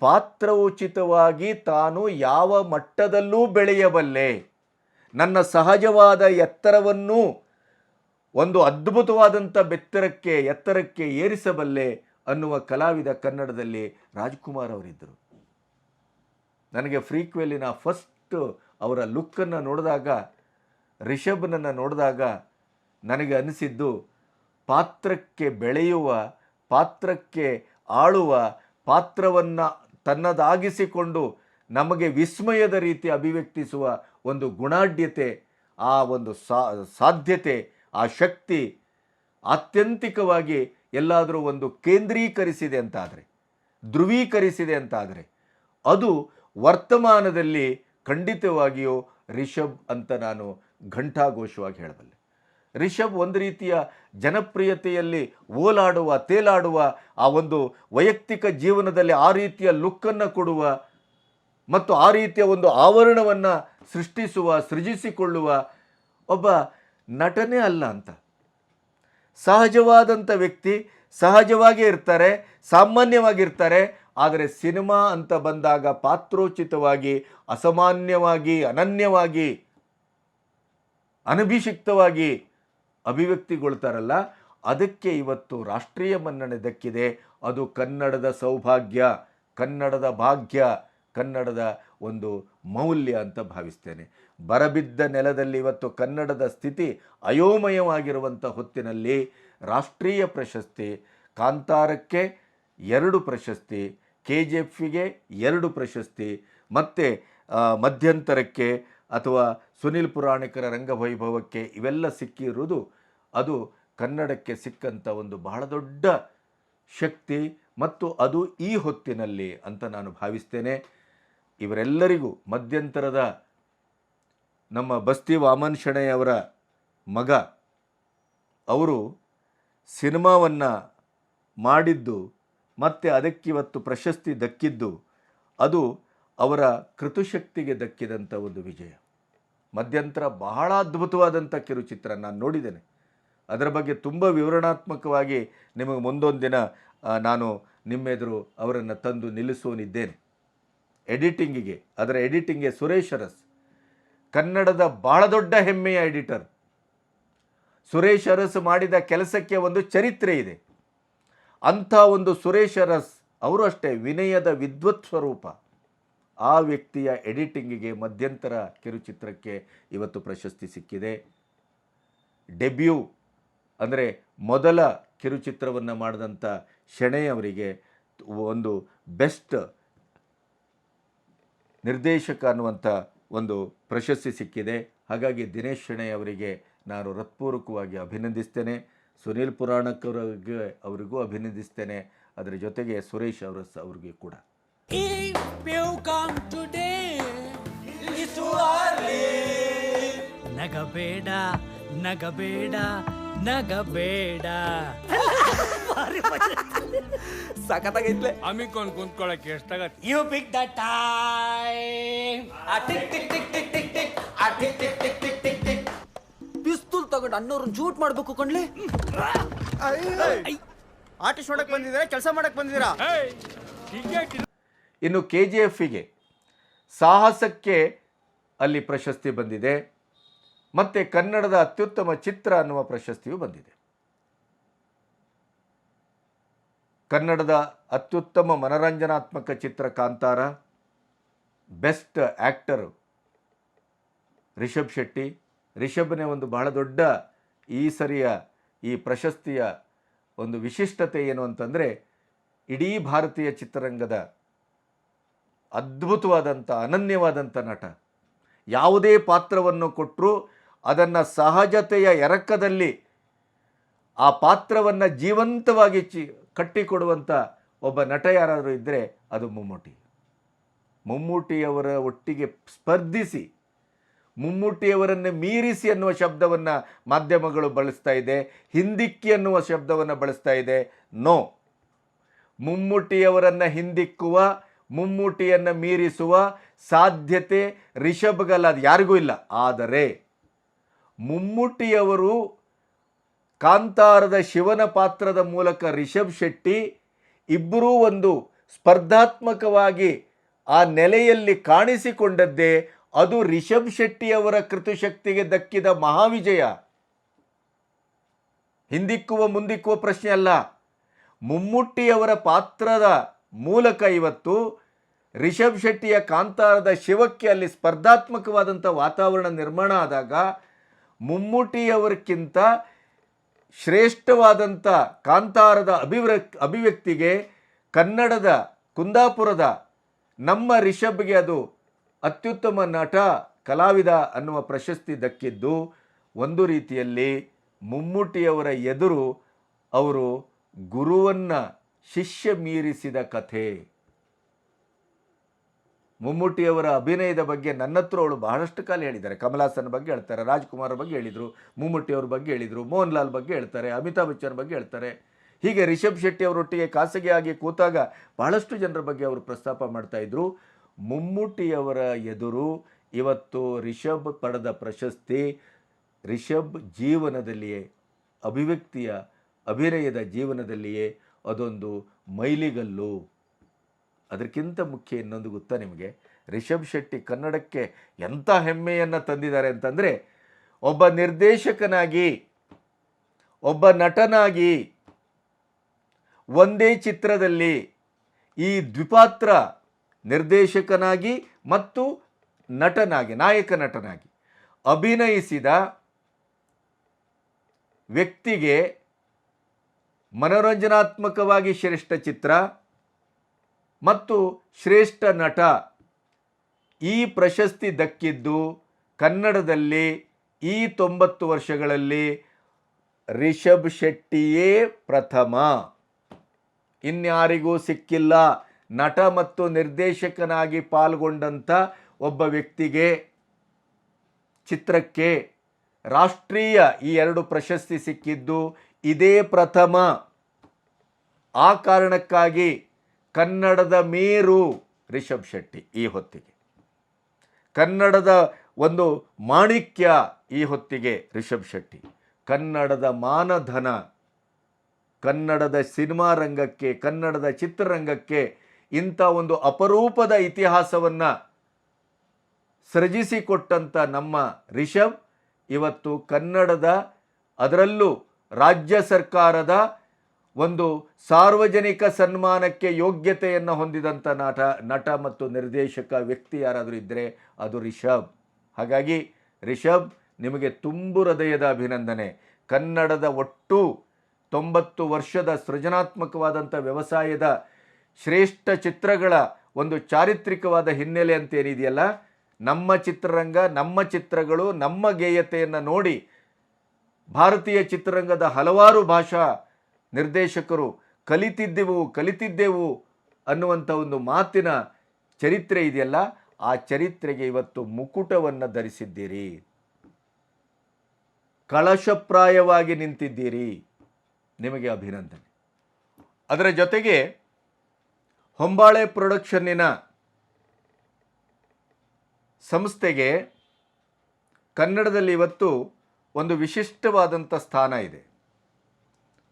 ಪಾತ್ರೋಚಿತವಾಗಿ ತಾನು ಯಾವ ಮಟ್ಟದಲ್ಲೂ ಬೆಳೆಯಬಲ್ಲೆ. ನನ್ನ ಸಹಜವಾದ ಎತ್ತರವನ್ನು, ಒಂದು ಅದ್ಭುತವಾದಂಥ ಬೆತ್ತರಕ್ಕೆ, ಎತ್ತರಕ್ಕೆ ಏರಿಸಬಲ್ಲೆ. ಅನ್ನುವ ಕಲಾವಿದ ಕನ್ನಡದಲ್ಲಿ ರಾಜ್ಕುಮಾರ್ ಅವರಿದ್ದರು. ನನಗೆ ಫ್ರೀಕ್ವೆಲ್ಲಿನ ಫಸ್ಟ್ ಅವರ ಲುಕ್ಕನ್ನು ನೋಡಿದಾಗ ರಿಷಬ್ನನ್ನು ನೋಡಿದಾಗ ನನಗೆ ಅನಿಸಿದ್ದು, ಪಾತ್ರಕ್ಕೆ ಬೆಳೆಯುವ, ಪಾತ್ರಕ್ಕೆ ಆಳುವ, ಪಾತ್ರವನ್ನು ತನ್ನದಾಗಿಸಿಕೊಂಡು ನಮಗೆ ವಿಸ್ಮಯದ ರೀತಿ ಅಭಿವ್ಯಕ್ತಿಸುವ ಒಂದು ಗುಣಾಢ್ಯತೆ, ಆ ಒಂದು ಸಾಧ್ಯತೆ, ಆ ಶಕ್ತಿ ಆತ್ಯಂತಿಕವಾಗಿ ಎಲ್ಲಾದರೂ ಒಂದು ಕೇಂದ್ರೀಕರಿಸಿದೆ ಅಂತಾದರೆ, ಧ್ರುವೀಕರಿಸಿದೆ ಅಂತಾದರೆ, ಅದು ವರ್ತಮಾನದಲ್ಲಿ ಖಂಡಿತವಾಗಿಯೂ ರಿಷಬ್ ಅಂತ ನಾನು ಘಂಟಾಘೋಷವಾಗಿ ಹೇಳಬಲ್ಲೆ. ರಿಷಬ್ ಒಂದು ರೀತಿಯ ಜನಪ್ರಿಯತೆಯಲ್ಲಿ ಓಲಾಡುವ, ತೇಲಾಡುವ, ಆ ಒಂದು ವೈಯಕ್ತಿಕ ಜೀವನದಲ್ಲಿ ಆ ರೀತಿಯ ಲುಕ್ಕನ್ನು ಕೊಡುವ ಮತ್ತು ಆ ರೀತಿಯ ಒಂದು ಆವರಣವನ್ನು ಸೃಷ್ಟಿಸುವ, ಸೃಜಿಸಿಕೊಳ್ಳುವ ಒಬ್ಬ ನಟನೆ ಅಲ್ಲ ಅಂತ. ಸಹಜವಾದಂಥ ವ್ಯಕ್ತಿ ಸಹಜವಾಗಿ ಇರ್ತಾರೆ, ಸಾಮಾನ್ಯವಾಗಿರ್ತಾರೆ, ಆದರೆ ಸಿನಿಮಾ ಅಂತ ಬಂದಾಗ ಪಾತ್ರೋಚಿತವಾಗಿ, ಅಸಾಮಾನ್ಯವಾಗಿ, ಅನನ್ಯವಾಗಿ, ಅನಭಿಷಿಕ್ತವಾಗಿ ಅಭಿವ್ಯಕ್ತಿಗೊಳ್ತಾರಲ್ಲ, ಅದಕ್ಕೆ ಇವತ್ತು ರಾಷ್ಟ್ರೀಯ ಮನ್ನಣೆ ದಕ್ಕಿದೆ. ಅದು ಕನ್ನಡದ ಸೌಭಾಗ್ಯ, ಕನ್ನಡದ ಭಾಗ್ಯ, ಕನ್ನಡದ ಒಂದು ಮೌಲ್ಯ ಅಂತ ಭಾವಿಸ್ತೇನೆ. ಬರಬಿದ್ದ ನೆಲದಲ್ಲಿ ಇವತ್ತು ಕನ್ನಡದ ಸ್ಥಿತಿ ಅಯೋಮಯವಾಗಿರುವಂಥ ಹೊತ್ತಿನಲ್ಲಿ ರಾಷ್ಟ್ರೀಯ ಪ್ರಶಸ್ತಿ, ಕಾಂತಾರಕ್ಕೆ ಎರಡು ಪ್ರಶಸ್ತಿ ಕೆ ಜಿ ಎಫ್ಗೆ ಎರಡು ಪ್ರಶಸ್ತಿ, ಮತ್ತು ಮಧ್ಯಂತರಕ್ಕೆ ಅಥವಾ ಸುನಿಲ್ ಪುರಾಣಿಕರ ರಂಗವೈಭವಕ್ಕೆ ಇವೆಲ್ಲ ಸಿಕ್ಕಿರುವುದು ಅದು ಕನ್ನಡಕ್ಕೆ ಸಿಕ್ಕಂಥ ಒಂದು ಬಹಳ ದೊಡ್ಡ ಶಕ್ತಿ ಮತ್ತು ಅದು ಈ ಹೊತ್ತಿನಲ್ಲಿ ಅಂತ ನಾನು ಭಾವಿಸ್ತೇನೆ. ಇವರೆಲ್ಲರಿಗೂ ಮಧ್ಯಂತರದ ನಮ್ಮ ಬಸ್ತಿ ವಾಮನ್ ಶೆಣೆಯವರ ಮಗ. ಅವರು ಸಿನಿಮಾವನ್ನು ಮಾಡಿದ್ದು ಮತ್ತು ಅದಕ್ಕಿವತ್ತು ಪ್ರಶಸ್ತಿ ದಕ್ಕಿದ್ದು ಅದು ಅವರ ಕೃತುಶಕ್ತಿಗೆ ದಕ್ಕಿದಂಥ ಒಂದು ವಿಜಯ. ಮಧ್ಯಂತರ ಬಹಳ ಅದ್ಭುತವಾದಂಥ ಕಿರುಚಿತ್ರ ನಾನು ನೋಡಿದ್ದೇನೆ. ಅದರ ಬಗ್ಗೆ ತುಂಬ ವಿವರಣಾತ್ಮಕವಾಗಿ ನಿಮಗೆ ಮುಂದೊಂದು ದಿನ ನಾನು ನಿಮ್ಮೆದುರು ಅವರನ್ನು ತಂದು ನಿಲ್ಲಿಸೋನಿದ್ದೇನೆ. ಎಡಿಟಿಂಗಿಗೆ, ಅದರ ಎಡಿಟಿಂಗ್ಗೆ ಸುರೇಶ್ ಅರಸ್. ಕನ್ನಡದ ಬಹಳ ದೊಡ್ಡ ಹೆಮ್ಮೆಯ ಎಡಿಟರ್ ಸುರೇಶ್ ಅರಸ್ ಮಾಡಿದ ಕೆಲಸಕ್ಕೆ ಒಂದು ಚರಿತ್ರೆ ಇದೆ. ಅಂಥ ಒಂದು ಸುರೇಶ್ ಅರಸ್ ಅವರು ಅಷ್ಟೇ ವಿನಯದ ವಿದ್ವತ್ ಸ್ವರೂಪ. ಆ ವ್ಯಕ್ತಿಯ ಎಡಿಟಿಂಗಿಗೆ ಮಧ್ಯಂತರ ಕಿರುಚಿತ್ರಕ್ಕೆ ಇವತ್ತು ಪ್ರಶಸ್ತಿ ಸಿಕ್ಕಿದೆ. ಡೆಬ್ಯೂ ಅಂದರೆ ಮೊದಲ ಕಿರುಚಿತ್ರವನ್ನು ಮಾಡಿದಂಥ ಶೆಣೆ ಅವರಿಗೆ ಒಂದು ಬೆಸ್ಟ್ ನಿರ್ದೇಶಕ ಅನ್ನುವಂಥ ಒಂದು ಪ್ರಶಸ್ತಿ ಸಿಕ್ಕಿದೆ. ಹಾಗಾಗಿ ದಿನೇಶ್ ಶೆಣೆ ಅವರಿಗೆ ನಾನು ಹೃತ್ಪೂರ್ವಕವಾಗಿ ಅಭಿನಂದಿಸ್ತೇನೆ. ಸುನೀಲ್ ಪುರಾಣಕ್ಕವರಿಗೆ ಅವರಿಗೂ ಅಭಿನಂದಿಸ್ತೇನೆ. ಅದರ ಜೊತೆಗೆ ಸುರೇಶ್ ಅವರ ಅವ್ರಿಗೆ ಕೂಡ. ನಗಬೇಡ ನಗಬೇಡ ನಗಬೇಡ. ಸಖತ್ತಾಗೈತ್ಲೆ ಅಮಿಕೊಂಡ್ ಕುಂತ್ಕೊಳಕ್ಕೆ ಎಷ್ಟಾಗತ್ತೆ? You pick the time tick tick tick tick tick tick ಆ tick tick tick tick tick tick ಪಿಸ್ತೂಲ್ ತಗೊಂಡು ಅನ್ನೋರು ಜೂಟ್ ಮಾಡ್ಬೇಕು ಕಣ್ಲೆ. ಆರ್ಟಿಸ್ಟ್ ನೋಡಕ್ ಬಂದಿದ್ದೀರಾ? ಕೆಲಸ ಮಾಡಕ್ ಬಂದಿದ್ದೀರಾ? ಇನ್ನು ಕೆ ಜಿ ಎಫ್ಗೆ ಸಾಹಸಕ್ಕೆ ಅಲ್ಲಿ ಪ್ರಶಸ್ತಿ ಬಂದಿದೆ. ಮತ್ತು ಕನ್ನಡದ ಅತ್ಯುತ್ತಮ ಚಿತ್ರ ಅನ್ನುವ ಪ್ರಶಸ್ತಿಯೂ ಬಂದಿದೆ. ಕನ್ನಡದ ಅತ್ಯುತ್ತಮ ಮನರಂಜನಾತ್ಮಕ ಚಿತ್ರ ಕಾಂತಾರ, ಬೆಸ್ಟ್ ಆ್ಯಕ್ಟರ್ ರಿಷಬ್ ಶೆಟ್ಟಿ. ರಿಷಬ್ನೇ ಒಂದು ಬಹಳ ದೊಡ್ಡ ಈ ಸರಿಯ, ಈ ಪ್ರಶಸ್ತಿಯ ಒಂದು ವಿಶಿಷ್ಟತೆ ಏನು ಅಂತಂದರೆ, ಇಡೀ ಭಾರತೀಯ ಚಿತ್ರರಂಗದ ಅದ್ಭುತವಾದಂಥ, ಅನನ್ಯವಾದಂಥ ನಟ. ಯಾವುದೇ ಪಾತ್ರವನ್ನು ಕೊಟ್ಟರೂ ಅದನ್ನು ಸಹಜತೆಯ ಎರಕದಲ್ಲಿ ಆ ಪಾತ್ರವನ್ನು ಜೀವಂತವಾಗಿ ಚಿ ಕಟ್ಟಿಕೊಡುವಂಥ ಒಬ್ಬ ನಟ ಯಾರಾದರೂ ಇದ್ದರೆ ಅದು ಮಮ್ಮೂಟಿ. ಮಮ್ಮೂಟಿಯವರ ಒಟ್ಟಿಗೆ ಸ್ಪರ್ಧಿಸಿ, ಮುಮ್ಮೂಟಿಯವರನ್ನು ಮೀರಿಸಿ ಅನ್ನುವ ಶಬ್ದವನ್ನು ಮಾಧ್ಯಮಗಳು ಬಳಸ್ತಾ ಇದೆ, ಹಿಂದಿಕ್ಕಿ ಅನ್ನುವ ಶಬ್ದವನ್ನು ಬಳಸ್ತಾ ಇದೆ. ನೋ. ಮುಮ್ಮೂಟಿಯವರನ್ನು ಹಿಂದಿಕ್ಕುವ, ಮುಮ್ಮೂಟಿಯನ್ನು ಮೀರಿಸುವ ಸಾಧ್ಯತೆ ರಿಷಬ್ಗಲ್ಲ ಅದು ಯಾರಿಗೂ ಇಲ್ಲ. ಆದರೆ ಮುಮ್ಮೂಟಿಯವರು ಕಾಂತಾರದ ಶಿವನ ಪಾತ್ರದ ಮೂಲಕ ರಿಷಬ್ ಶೆಟ್ಟಿ ಇಬ್ಬರೂ ಒಂದು ಸ್ಪರ್ಧಾತ್ಮಕವಾಗಿ ಆ ನೆಲೆಯಲ್ಲಿ ಕಾಣಿಸಿಕೊಂಡದ್ದೇ ಅದು ರಿಷಬ್ ಶೆಟ್ಟಿಯವರ ಕೃತುಶಕ್ತಿಗೆ ದಕ್ಕಿದ ಮಹಾವಿಜಯ. ಹಿಂದಿಕ್ಕುವ ಮುಂದಿಕ್ಕುವ ಪ್ರಶ್ನೆ ಅಲ್ಲ. ಮುಮ್ಮುಟ್ಟಿಯವರ ಪಾತ್ರದ ಮೂಲಕ ಇವತ್ತು ರಿಷಬ್ ಶೆಟ್ಟಿಯ ಕಾಂತಾರದ ಶಿವಕ್ಕೆ ಅಲ್ಲಿ ಸ್ಪರ್ಧಾತ್ಮಕವಾದಂಥ ವಾತಾವರಣ ನಿರ್ಮಾಣ ಆದಾಗ ಮುಮ್ಮುಟಿಯವರಕ್ಕಿಂತ ಶ್ರೇಷ್ಠವಾದಂಥ ಕಾಂತಾರದ ಅಭಿವ್ರ, ಅಭಿವ್ಯಕ್ತಿಗೆ ಕನ್ನಡದ ಕುಂದಾಪುರದ ನಮ್ಮ ರಿಷಬ್ಗೆ ಅದು ಅತ್ಯುತ್ತಮ ನಟ, ಕಲಾವಿದ ಅನ್ನುವ ಪ್ರಶಸ್ತಿ ದಕ್ಕಿದ್ದು ಒಂದು ರೀತಿಯಲ್ಲಿ ಮುಮ್ಮೂಟಿಯವರ ಎದುರು ಅವರು ಗುರುವನ್ನು ಶಿಷ್ಯ ಮೀರಿಸಿದ ಕಥೆ. ಮಮ್ಮೂಟಿಯವರ ಅಭಿನಯದ ಬಗ್ಗೆ ನನ್ನ ಹತ್ರ ಅವಳು ಬಹಳಷ್ಟು ಕಾಲ ಹೇಳಿದ್ದಾರೆ. ಕಮಲಾಸನ್ ಬಗ್ಗೆ ಹೇಳ್ತಾರೆ, ರಾಜ್ಕುಮಾರ್ ಬಗ್ಗೆ ಹೇಳಿದರು, ಮಮ್ಮೂಟಿಯವ್ರ ಬಗ್ಗೆ ಹೇಳಿದರು ಮೋಹನ್ ಲಾಲ್ ಬಗ್ಗೆ ಹೇಳ್ತಾರೆ, ಅಮಿತಾಬ್ ಬಚ್ಚನ್ ಬಗ್ಗೆ ಹೇಳ್ತಾರೆ. ಹೀಗೆ ರಿಷಬ್ ಶೆಟ್ಟಿ ಅವರೊಟ್ಟಿಗೆ ಖಾಸಗಿಯಾಗಿ ಕೂತಾಗ ಬಹಳಷ್ಟು ಜನರ ಬಗ್ಗೆ ಅವರು ಪ್ರಸ್ತಾಪ ಮಾಡ್ತಾಯಿದ್ರು ಮುಮ್ಮೂಟಿಯವರ ಎದುರು ಇವತ್ತು ರಿಷಬ್ ಪಡೆದ ಪ್ರಶಸ್ತಿ, ರಿಷಬ್ ಜೀವನದಲ್ಲಿಯೇ, ಅಭಿವ್ಯಕ್ತಿಯ, ಅಭಿನಯದ ಜೀವನದಲ್ಲಿಯೇ ಅದೊಂದು ಮೈಲಿಗಲ್ಲು. ಅದಕ್ಕಿಂತ ಮುಖ್ಯ ಇನ್ನೊಂದು ಗೊತ್ತಾ ನಿಮಗೆ? ರಿಷಬ್ ಶೆಟ್ಟಿ ಕನ್ನಡಕ್ಕೆ ಎಂಥ ಹೆಮ್ಮೆಯನ್ನು ತಂದಿದ್ದಾರೆ ಅಂತಂದರೆ, ಒಬ್ಬ ನಿರ್ದೇಶಕನಾಗಿ, ಒಬ್ಬ ನಟನಾಗಿ ಒಂದೇ ಚಿತ್ರದಲ್ಲಿ ಈ ದ್ವಿಪಾತ್ರ ನಿರ್ದೇಶಕನಾಗಿ ಮತ್ತು ನಟನಾಗಿ, ನಾಯಕ ನಟನಾಗಿ ಅಭಿನಯಿಸಿದ ವ್ಯಕ್ತಿಗೆ ಮನೋರಂಜನಾತ್ಮಕವಾಗಿ ಶ್ರೇಷ್ಠ ಚಿತ್ರ ಮತ್ತು ಶ್ರೇಷ್ಠ ನಟ. ಈ ಪ್ರಶಸ್ತಿ ದಕ್ಕಿದ್ದು ಕನ್ನಡದಲ್ಲಿ ಈ ತೊಂಬತ್ತು ವರ್ಷಗಳಲ್ಲಿ ರಿಷಬ್ ಶೆಟ್ಟಿಯೇ ಪ್ರಥಮ. ಇನ್ಯಾರಿಗೂ ಸಿಕ್ಕಿಲ್ಲ. ನಟ ಮತ್ತು ನಿರ್ದೇಶಕನಾಗಿ ಪಾಲ್ಗೊಂಡಂಥ ಒಬ್ಬ ವ್ಯಕ್ತಿಗೆ ಚಿತ್ರಕ್ಕೆ ರಾಷ್ಟ್ರೀಯ ಈ ಎರಡು ಪ್ರಶಸ್ತಿ ಸಿಕ್ಕಿದ್ದು ಇದೇ ಪ್ರಥಮ. ಆ ಕಾರಣಕ್ಕಾಗಿ ಕನ್ನಡದ ಮೇರು ರಿಷಬ್ ಶೆಟ್ಟಿ ಈ ಹೊತ್ತಿಗೆ. ಕನ್ನಡದ ಒಂದು ಮಾಣಿಕ್ಯ ಈ ಹೊತ್ತಿಗೆ ರಿಷಬ್ ಶೆಟ್ಟಿ. ಕನ್ನಡದ ಮಾನಧನ, ಕನ್ನಡದ ಸಿನಿಮಾ ರಂಗಕ್ಕೆ, ಕನ್ನಡದ ಚಿತ್ರರಂಗಕ್ಕೆ ಇಂಥ ಒಂದು ಅಪರೂಪದ ಇತಿಹಾಸವನ್ನು ಸೃಜಿಸಿಕೊಟ್ಟಂಥ ನಮ್ಮ ರಿಷಬ್ ಇವತ್ತು ಕನ್ನಡದ ಅದರಲ್ಲೂ ರಾಜ್ಯ ಸರ್ಕಾರದ ಒಂದು ಸಾರ್ವಜನಿಕ ಸನ್ಮಾನಕ್ಕೆ ಯೋಗ್ಯತೆಯನ್ನು ಹೊಂದಿದಂಥ ನಟ ನಟ ಮತ್ತು ನಿರ್ದೇಶಕ ವ್ಯಕ್ತಿ ಯಾರಾದರೂ ಇದ್ದರೆ ಅದು ರಿಷಬ್. ಹಾಗಾಗಿ ರಿಷಬ್ ನಿಮಗೆ ತುಂಬು ಹೃದಯದ ಅಭಿನಂದನೆ. ಕನ್ನಡದ ಒಟ್ಟು ತೊಂಬತ್ತು ವರ್ಷದ ಸೃಜನಾತ್ಮಕವಾದಂಥ ವ್ಯವಸಾಯದ ಶ್ರೇಷ್ಠ ಚಿತ್ರಗಳ ಒಂದು ಚಾರಿತ್ರಿಕವಾದ ಹಿನ್ನೆಲೆ ಅಂತ ಏನಿದೆಯಲ್ಲ, ನಮ್ಮ ಚಿತ್ರರಂಗ, ನಮ್ಮ ಚಿತ್ರಗಳು, ನಮ್ಮ ಗೇಯತೆಯನ್ನು ನೋಡಿ ಭಾರತೀಯ ಚಿತ್ರರಂಗದ ಹಲವಾರು ಭಾಷಾ ನಿರ್ದೇಶಕರು ಕಲಿತಿದ್ದೆವು ಕಲಿತಿದ್ದೆವು ಅನ್ನುವಂಥ ಒಂದು ಮಾತಿನ ಚರಿತ್ರೆ ಇದೆಯಲ್ಲ, ಆ ಚರಿತ್ರೆಗೆ ಇವತ್ತು ಮುಕುಟವನ್ನು ಧರಿಸಿದ್ದೀರಿ. ಕಳಶಪ್ರಾಯವಾಗಿ ನಿಂತಿದ್ದೀರಿ. ನಿಮಗೆ ಅಭಿನಂದನೆ. ಅದರ ಜೊತೆಗೆ ಹೊಂಬಾಳೆ ಪ್ರೊಡಕ್ಷನ್ನಿನ ಸಂಸ್ಥೆಗೆ ಕನ್ನಡದಲ್ಲಿ ಇವತ್ತು ಒಂದು ವಿಶಿಷ್ಟವಾದಂಥ ಸ್ಥಾನ ಇದೆ.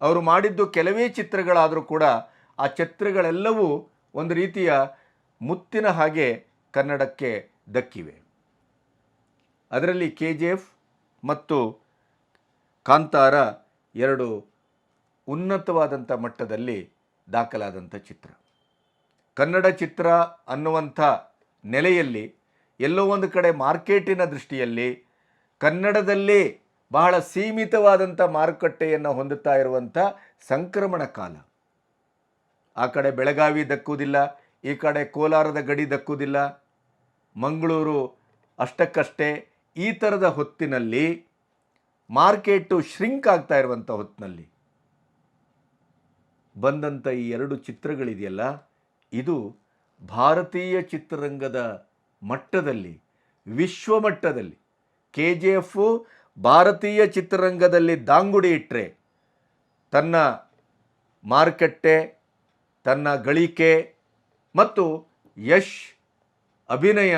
ಅವರು ಮಾಡಿದ್ದು ಕೆಲವೇ ಚಿತ್ರಗಳಾದರೂ ಕೂಡ ಆ ಚಿತ್ರಗಳೆಲ್ಲವೂ ಒಂದು ರೀತಿಯ ಮುತ್ತಿನ ಹಾಗೆ ಕನ್ನಡಕ್ಕೆ ದಕ್ಕಿವೆ. ಅದರಲ್ಲಿ ಕೆ ಜಿ ಎಫ್ ಮತ್ತು ಕಾಂತಾರ ಎರಡು ಉನ್ನತವಾದಂಥ ಮಟ್ಟದಲ್ಲಿ ದಾಖಲಾದಂಥ ಚಿತ್ರ. ಕನ್ನಡ ಚಿತ್ರ ಅನ್ನುವಂಥ ನೆಲೆಯಲ್ಲಿ ಎಲ್ಲೋ ಒಂದು ಕಡೆ ಮಾರ್ಕೆಟಿನ ದೃಷ್ಟಿಯಲ್ಲಿ ಕನ್ನಡದಲ್ಲಿ ಬಹಳ ಸೀಮಿತವಾದಂಥ ಮಾರುಕಟ್ಟೆಯನ್ನು ಹೊಂದುತ್ತಾ ಇರುವಂಥ ಸಂಕ್ರಮಣ ಕಾಲ. ಆ ಕಡೆ ಬೆಳಗಾವಿ ದಕ್ಕುವುದಿಲ್ಲ ಈ ಕಡೆ ಕೋಲಾರದ ಗಡಿ ದಕ್ಕುವುದಿಲ್ಲ ಮಂಗಳೂರು ಅಷ್ಟಕ್ಕಷ್ಟೇ. ಈ ಥರದ ಹೊತ್ತಿನಲ್ಲಿ ಮಾರ್ಕೆಟು ಶ್ರಿಂಕ್ ಆಗ್ತಾ ಇರುವಂಥ ಹೊತ್ತಿನಲ್ಲಿ. ಬಂದಂಥ ಈ ಎರಡು ಚಿತ್ರಗಳಿದೆಯಲ್ಲ, ಇದು ಭಾರತೀಯ ಚಿತ್ರರಂಗದ ಮಟ್ಟದಲ್ಲಿ, ವಿಶ್ವಮಟ್ಟದಲ್ಲಿ, ಕೆ ಜಿ ಎಫು ಭಾರತೀಯ ಚಿತ್ರರಂಗದಲ್ಲಿ ದಾಂಗುಡಿ ಇಟ್ಟರೆ ತನ್ನ ಮಾರುಕಟ್ಟೆ, ತನ್ನ ಗಳಿಕೆ ಮತ್ತು ಯಶ್, ಅಭಿನಯ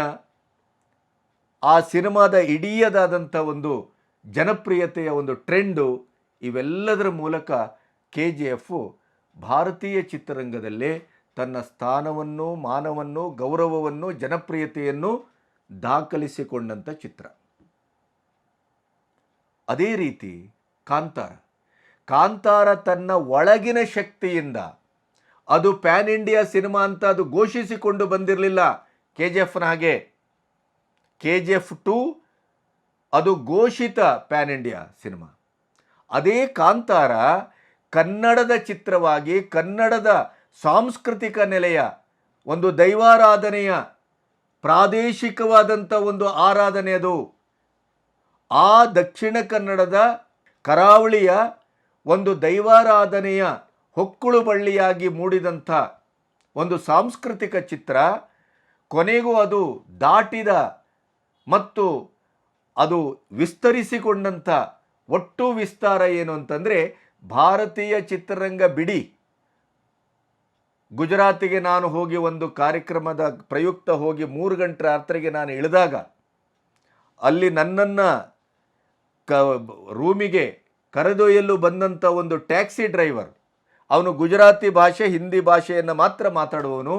ಆ ಸಿನಿಮಾದ ಇಡೀಯದಾದಂಥ ಒಂದು ಜನಪ್ರಿಯತೆಯ ಒಂದು ಟ್ರೆಂಡು ಇವೆಲ್ಲದರ ಮೂಲಕ ಕೆ ಜಿ ಎಫ್ ಭಾರತೀಯ ಚಿತ್ರರಂಗದಲ್ಲಿ ತನ್ನ ಸ್ಥಾನವನ್ನು, ಮಾನವನ್ನು, ಗೌರವವನ್ನು, ಜನಪ್ರಿಯತೆಯನ್ನು ದಾಖಲಿಸಿಕೊಂಡಂಥ ಚಿತ್ರ. ಅದೇ ರೀತಿ ಕಾಂತಾರ. ಕಾಂತಾರ ತನ್ನ ಒಳಗಿನ ಶಕ್ತಿಯಿಂದ ಅದು ಪ್ಯಾನ್ ಇಂಡಿಯಾ ಸಿನಿಮಾ ಅಂತ ಅದು ಘೋಷಿಸಿಕೊಂಡು ಬಂದಿರಲಿಲ್ಲ ಕೆ ಜಿ ಎಫ್ನ ಹಾಗೆ. ಕೆ ಜಿ ಎಫ್ ಟು ಅದು ಘೋಷಿತ ಪ್ಯಾನ್ ಇಂಡಿಯಾ ಸಿನಿಮಾ. ಅದೇ ಕಾಂತಾರ ಕನ್ನಡದ ಚಿತ್ರವಾಗಿ, ಕನ್ನಡದ ಸಾಂಸ್ಕೃತಿಕ ನೆಲೆಯ ಒಂದು ದೈವಾರಾಧನೆಯ ಪ್ರಾದೇಶಿಕವಾದಂಥ ಒಂದು ಆರಾಧನೆ ಅದು. ಆ ದಕ್ಷಿಣ ಕನ್ನಡದ ಕರಾವಳಿಯ ಒಂದು ದೈವಾರಾಧನೆಯ ಹೊಕ್ಕುಳು ಬಳ್ಳಿಯಾಗಿ ಮೂಡಿದಂಥ ಒಂದು ಸಾಂಸ್ಕೃತಿಕ ಚಿತ್ರ, ಕೊನೆಗೂ ಅದು ದಾಟಿದ ಮತ್ತು ಅದು ವಿಸ್ತರಿಸಿಕೊಂಡಂಥ ಒಟ್ಟು ವಿಸ್ತಾರ ಏನು ಅಂತಂದರೆ ಭಾರತೀಯ ಚಿತ್ರರಂಗ ಬಿಡಿ. ಗುಜರಾತಿಗೆ ನಾನು ಹೋಗಿ ಒಂದು ಕಾರ್ಯಕ್ರಮದ ಪ್ರಯುಕ್ತ ಹೋಗಿ ಮೂರು ಗಂಟೆ ರಾತ್ರಿಗೆ ನಾನು ಇಳಿದಾಗ ಅಲ್ಲಿ ನನ್ನನ್ನು ಕ ರೂಮಿಗೆ ಕರೆದೊಯ್ಯಲು ಬಂದಂಥ ಒಂದು ಟ್ಯಾಕ್ಸಿ ಡ್ರೈವರ್, ಅವನು ಗುಜರಾತಿ ಭಾಷೆ, ಹಿಂದಿ ಭಾಷೆಯನ್ನು ಮಾತ್ರ ಮಾತಾಡುವವನು.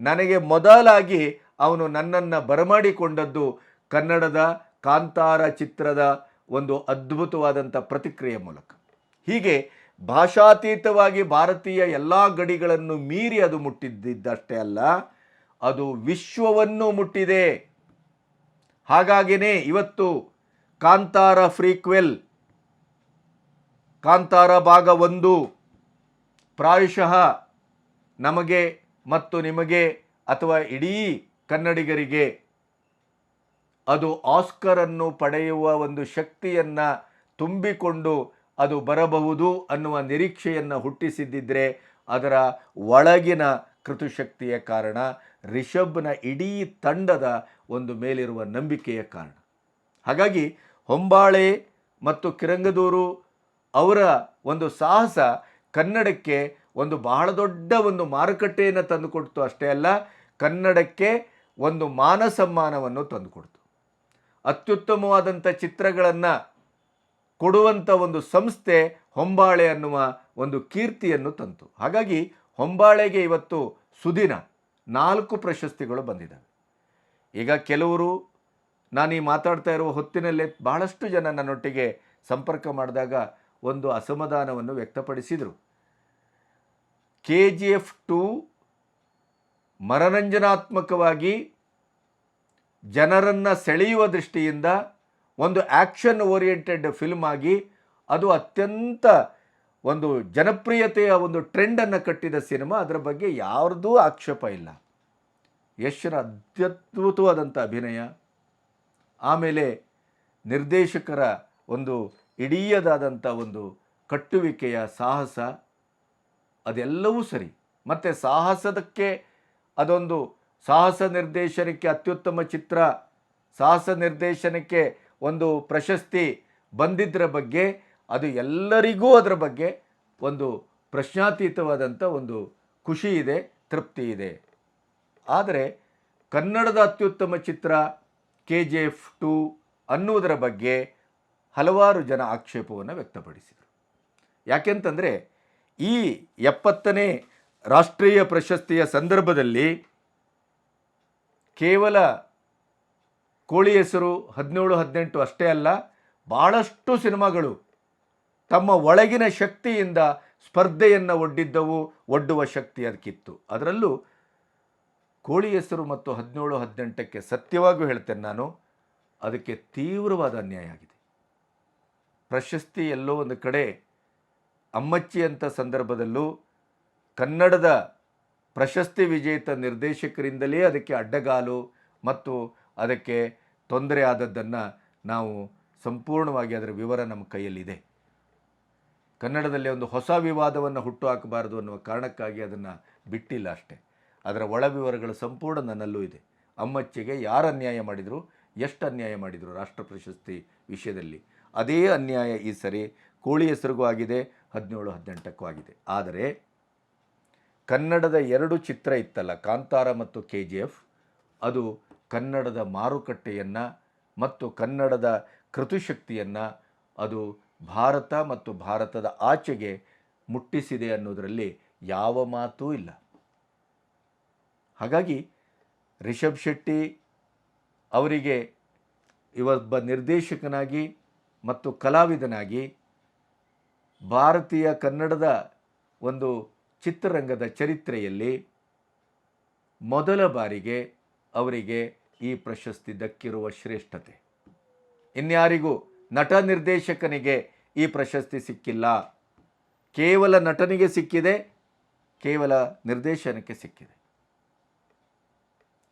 ನನಗೆ ಮೊದಲಾಗಿ ಅವನು ನನ್ನನ್ನು ಬರಮಾಡಿಕೊಂಡದ್ದು ಕನ್ನಡದ ಕಾಂತಾರ ಚಿತ್ರದ ಒಂದು ಅದ್ಭುತವಾದಂಥ ಪ್ರತಿಕ್ರಿಯೆ ಮೂಲಕ. ಹೀಗೆ ಭಾಷಾತೀತವಾಗಿ ಭಾರತೀಯ ಎಲ್ಲ ಗಡಿಗಳನ್ನು ಮೀರಿ ಅದು ಮುಟ್ಟಿದ್ದಷ್ಟೇ ಅಲ್ಲ, ಅದು ವಿಶ್ವವನ್ನು ಮುಟ್ಟಿದೆ. ಹಾಗಾಗಿನೇ ಇವತ್ತು ಕಾಂತಾರ ಫ್ರೀಕ್ವೆಲ್. ಕಾಂತಾರ ಭಾಗ ಒಂದು. ಪ್ರಾಯಶಃ ನಮಗೆ ಮತ್ತು ನಿಮಗೆ ಅಥವಾ ಇಡೀ ಕನ್ನಡಿಗರಿಗೆ ಅದು ಆಸ್ಕರನ್ನು ಪಡೆಯುವ ಒಂದು ಶಕ್ತಿಯನ್ನು ತುಂಬಿಕೊಂಡು ಅದು ಬರಬಹುದು ಅನ್ನುವ ನಿರೀಕ್ಷೆಯನ್ನು ಹುಟ್ಟಿಸಿದ್ದಿದ್ರೆ ಅದರ ಒಳಗಿನ ಕೃತುಶಕ್ತಿಯ ಕಾರಣ ರಿಷಬ್ನ ಇಡೀ ತಂಡದ ಒಂದು ಮೇಲಿರುವ ನಂಬಿಕೆಯ ಕಾರಣ. ಹಾಗಾಗಿ ಹೊಂಬಾಳೆ ಮತ್ತು ಕಿರಂಗದೂರು ಅವರ ಒಂದು ಸಾಹಸ ಕನ್ನಡಕ್ಕೆ ಒಂದು ಬಹಳ ದೊಡ್ಡ ಒಂದು ಮಾರುಕಟ್ಟೆಯನ್ನು ತಂದುಕೊಡ್ತು ಅಷ್ಟೇ ಅಲ್ಲ, ಕನ್ನಡಕ್ಕೆ ಒಂದು ಮಾನ ಸಮ್ಮಾನವನ್ನು ತಂದುಕೊಡ್ತು. ಅತ್ಯುತ್ತಮವಾದಂಥ ಚಿತ್ರಗಳನ್ನು ಕೊಡುವಂಥ ಒಂದು ಸಂಸ್ಥೆ ಹೊಂಬಾಳೆ ಅನ್ನುವ ಒಂದು ಕೀರ್ತಿಯನ್ನು ತಂತು. ಹಾಗಾಗಿ ಹೊಂಬಾಳೆಗೆ ಇವತ್ತು ಸುದಿನ ನಾಲ್ಕು ಪ್ರಶಸ್ತಿಗಳು ಬಂದಿದ್ದಾವೆ. ಈಗ ಕೆಲವರು ನಾನು ಈ ಮಾತಾಡ್ತಾ ಇರುವ ಹೊತ್ತಿನಲ್ಲೇ ಬಹಳಷ್ಟು ಜನ ನನ್ನೊಟ್ಟಿಗೆ ಸಂಪರ್ಕ ಮಾಡಿದಾಗ ಒಂದು ಅಸಮಾಧಾನವನ್ನು ವ್ಯಕ್ತಪಡಿಸಿದರು. ಕೆ ಜಿ ಎಫ್ ಟು ಮನರಂಜನಾತ್ಮಕವಾಗಿ ಜನರನ್ನು ಸೆಳೆಯುವ ದೃಷ್ಟಿಯಿಂದ ಒಂದು ಆ್ಯಕ್ಷನ್ ಓರಿಯೆಂಟೆಡ್ ಫಿಲ್ಮ್ ಆಗಿ ಅದು ಅತ್ಯಂತ ಒಂದು ಜನಪ್ರಿಯತೆಯ ಒಂದು ಟ್ರೆಂಡನ್ನು ಕಟ್ಟಿದ ಸಿನಿಮಾ. ಅದರ ಬಗ್ಗೆ ಯಾರ್ದೂ ಆಕ್ಷೇಪ ಇಲ್ಲ. ಯಶ್ರ ಅತ್ಯದ್ಭುತವಾದಂಥ ಅಭಿನಯ. ಆಮೇಲೆ ನಿರ್ದೇಶಕರ ಒಂದು ಇಡೀಯದಾದಂಥ ಒಂದು ಕಟ್ಟುವಿಕೆಯ ಸಾಹಸ, ಅದೆಲ್ಲವೂ ಸರಿ. ಮತ್ತು ಸಾಹಸದಕ್ಕೆ ಅದೊಂದು ಸಾಹಸ ನಿರ್ದೇಶನಕ್ಕೆ ಅತ್ಯುತ್ತಮ ಚಿತ್ರ, ಸಾಹಸ ನಿರ್ದೇಶನಕ್ಕೆ ಒಂದು ಪ್ರಶಸ್ತಿ ಬಂದಿದ್ದರ ಬಗ್ಗೆ, ಅದು ಎಲ್ಲರಿಗೂ ಅದರ ಬಗ್ಗೆ ಒಂದು ಪ್ರಶ್ನಾತೀತವಾದಂಥ ಒಂದು ಖುಷಿ ಇದೆ, ತೃಪ್ತಿ ಇದೆ. ಆದರೆ ಕನ್ನಡದ ಅತ್ಯುತ್ತಮ ಚಿತ್ರ ಕೆ ಜಿ ಎಫ್ ಟು ಅನ್ನುವುದರ ಬಗ್ಗೆ ಹಲವಾರು ಜನ ಆಕ್ಷೇಪವನ್ನು ವ್ಯಕ್ತಪಡಿಸಿದರು. ಯಾಕೆಂತಂದರೆ, ಈ ಎಪ್ಪತ್ತನೇ ರಾಷ್ಟ್ರೀಯ ಪ್ರಶಸ್ತಿಯ ಸಂದರ್ಭದಲ್ಲಿ ಕೇವಲ ಕೋಳಿ ಹೆಸರು ಹದಿನೇಳು, ಹದಿನೆಂಟು ಅಷ್ಟೇ ಅಲ್ಲ ಭಾಳಷ್ಟು ಸಿನಿಮಾಗಳು ತಮ್ಮ ಒಳಗಿನ ಶಕ್ತಿಯಿಂದ ಸ್ಪರ್ಧೆಯನ್ನು ಒಡ್ಡಿದ್ದವು, ಒಡ್ಡುವ ಶಕ್ತಿ ಅದಕ್ಕಿತ್ತು. ಅದರಲ್ಲೂ ಕೋಳಿ ಹೆಸರು ಮತ್ತು ಹದಿನೇಳು, ಹದಿನೆಂಟಕ್ಕೆ ಸತ್ಯವಾಗೂ ಹೇಳ್ತೇನೆ ನಾನು, ಅದಕ್ಕೆ ತೀವ್ರವಾದ ಅನ್ಯಾಯ ಆಗಿದೆ. ಪ್ರಶಸ್ತಿ ಎಲ್ಲೋ ಒಂದು ಕಡೆ ಅಮ್ಮಚ್ಚಿ ಅಂತ ಸಂದರ್ಭದಲ್ಲೂ ಕನ್ನಡದ ಪ್ರಶಸ್ತಿ ವಿಜೇತ ನಿರ್ದೇಶಕರಿಂದಲೇ ಅದಕ್ಕೆ ಅಡ್ಡಗಾಲು ಮತ್ತು ಅದಕ್ಕೆ ತೊಂದರೆ ಆದದ್ದನ್ನು ನಾವು ಸಂಪೂರ್ಣವಾಗಿ ಅದರ ವಿವರ ನಮ್ಮ ಕೈಯಲ್ಲಿದೆ. ಕನ್ನಡದಲ್ಲಿ ಒಂದು ಹೊಸ ವಿವಾದವನ್ನು ಹುಟ್ಟು ಹಾಕಬಾರದು ಅನ್ನುವ ಕಾರಣಕ್ಕಾಗಿ ಅದನ್ನು ಬಿಟ್ಟಿಲ್ಲ ಅಷ್ಟೇ. ಅದರ ಒಳ ವಿವರಗಳು ಸಂಪೂರ್ಣ ನನ್ನಲ್ಲೂ ಇದೆ. ಅಮ್ಮಚ್ಚಿಗೆ ಯಾರು ಅನ್ಯಾಯ ಮಾಡಿದರು, ಎಷ್ಟು ಅನ್ಯಾಯ ಮಾಡಿದರು ರಾಷ್ಟ್ರ ಪ್ರಶಸ್ತಿ ವಿಷಯದಲ್ಲಿ. ಅದೇ ಅನ್ಯಾಯ ಈ ಸರಿ ಕೋಳಿ ಹೆಸರಿಗೂ ಆಗಿದೆ, ಹದಿನೇಳು, ಹದಿನೆಂಟಕ್ಕೂ ಆಗಿದೆ. ಆದರೆ ಕನ್ನಡದ ಎರಡು ಚಿತ್ರ ಇತ್ತಲ್ಲ, ಕಾಂತಾರ ಮತ್ತು ಕೆ ಜಿ ಎಫ್, ಅದು ಕನ್ನಡದ ಮಾರುಕಟ್ಟೆಯನ್ನು ಮತ್ತು ಕನ್ನಡದ ಕೃತಿಶಕ್ತಿಯನ್ನು ಅದು ಭಾರತ ಮತ್ತು ಭಾರತದ ಆಚೆಗೆ ಮುಟ್ಟಿಸಿದೆ ಅನ್ನೋದರಲ್ಲಿ ಯಾವ ಮಾತೂ ಇಲ್ಲ. ಹಾಗಾಗಿ ರಿಷಬ್ ಶೆಟ್ಟಿ ಅವರಿಗೆ ಇವೊಬ್ಬ ನಿರ್ದೇಶಕನಾಗಿ ಮತ್ತು ಕಲಾವಿದನಾಗಿ ಭಾರತೀಯ ಕನ್ನಡದ ಒಂದು ಚಿತ್ರರಂಗದ ಚರಿತ್ರೆಯಲ್ಲಿ ಮೊದಲ ಬಾರಿಗೆ ಅವರಿಗೆ ಈ ಪ್ರಶಸ್ತಿ ದಕ್ಕಿರುವ ಶ್ರೇಷ್ಠತೆ. ಇನ್ಯಾರಿಗೂ ನಟ ನಿರ್ದೇಶಕನಿಗೆ ಈ ಪ್ರಶಸ್ತಿ ಸಿಕ್ಕಿಲ್ಲ. ಕೇವಲ ನಟನಿಗೆ ಸಿಕ್ಕಿದೆ, ಕೇವಲ ನಿರ್ದೇಶನಕ್ಕೆ ಸಿಕ್ಕಿದೆ.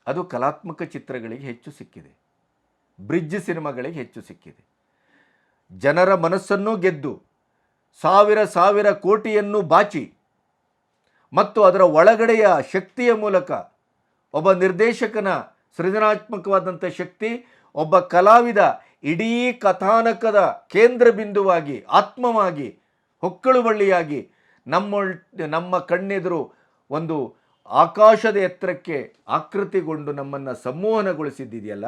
ಅದು ಕಲಾತ್ಮಕ ಚಿತ್ರಗಳಿಗೆ ಹೆಚ್ಚು ಸಿಕ್ಕಿದೆ. ಬ್ರಿಡ್ಜ್ ಸಿನಿಮಾಗಳಿಗೆ ಹೆಚ್ಚು ಸಿಕ್ಕಿದೆ. ಜನರ ಮನಸ್ಸನ್ನು ಗೆದ್ದು ಸಾವಿರ ಸಾವಿರ ಕೋಟಿಯನ್ನು ಬಾಚಿ ಮತ್ತು ಅದರ ಒಳಗಡೆಯ ಶಕ್ತಿಯ ಮೂಲಕ ಒಬ್ಬ ನಿರ್ದೇಶಕನ ಸೃಜನಾತ್ಮಕವಾದಂಥ ಶಕ್ತಿ, ಒಬ್ಬ ಕಲಾವಿದ ಇಡೀ ಕಥಾನಕದ ಕೇಂದ್ರ ಬಿಂದುವಾಗಿ, ಆತ್ಮವಾಗಿ ಹೊಕ್ಕಳುವಳ್ಳಿಯಾಗಿ ನಮ್ಮ ನಮ್ಮ ಕಣ್ಣೆದುರು ಒಂದು ಆಕಾಶದ ಎತ್ತರಕ್ಕೆ ಆಕೃತಿಗೊಂಡು ನಮ್ಮನ್ನು ಸಂಮೋಹನಗೊಳಿಸಿದ್ದಿದೆಯಲ್ಲ